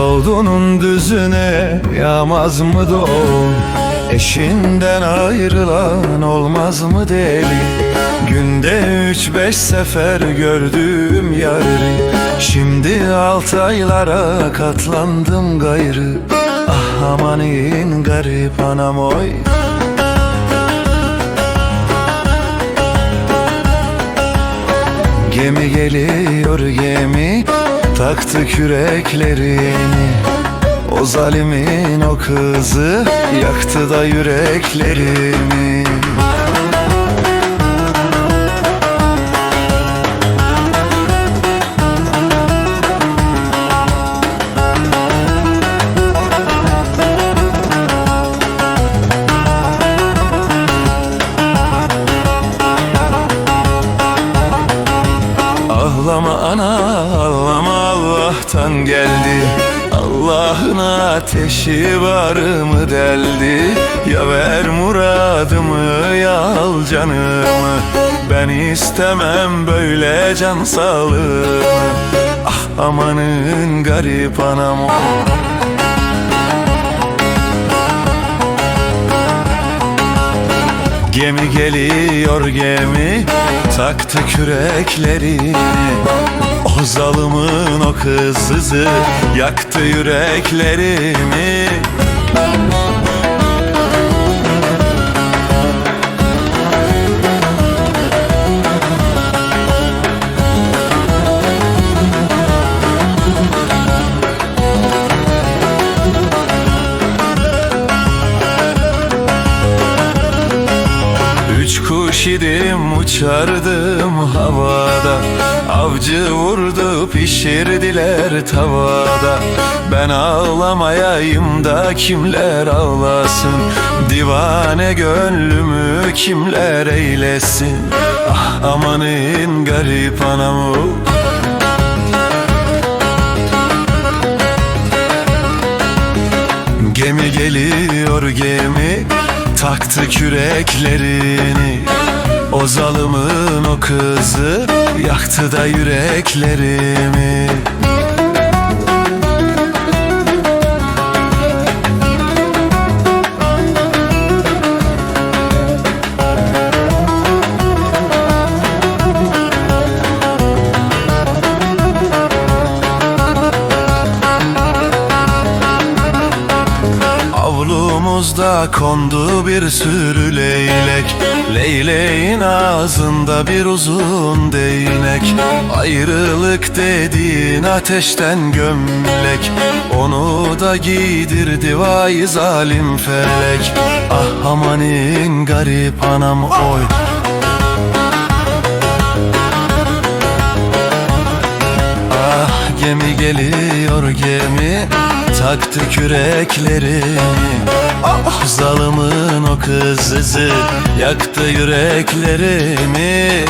Odunun düzüne yağmaz mı don Eşinden ayrılan olmaz mı deli? Günde üç beş sefer gördüğüm yarı. Şimdi altı aylara katlandım gayrı. Ah amanin garip anam oy. Gemi geliyor gemi Taktı küreklerini O zalimin o kızı Yaktı da yüreklerimi ateşi varımı deldi? Ya ver muradımı ya al canımı. Ben istemem böyle can sağlığımı. Ah amanın garip anam Gemi geliyor gemi Taktı küreklerini O zalımın o kızızı Yaktı yüreklerimi. Üç kuş idim uçardım havada Avcı vurdu pişirdiler tavada. Ben ağlamayayım da kimler ağlasın? Divane gönlümü kimler eylesin? Ah amanın garip anamı. Gemi geliyor gemi Taktı küreklerini O zalımın o kızı Yaktı da yüreklerimi Avlumuzda kondu bir sürü leylek. Leyleğin ağzında bir uzun değnek. Ayrılık dediğin ateşten gömlek. Onu da giydirdi vay zalim felek. Ah amanin garip anam oy. Ah gemi geliyor gemi Taktı küreklerini Ah zalımın o kızızı Yaktı yüreklerimi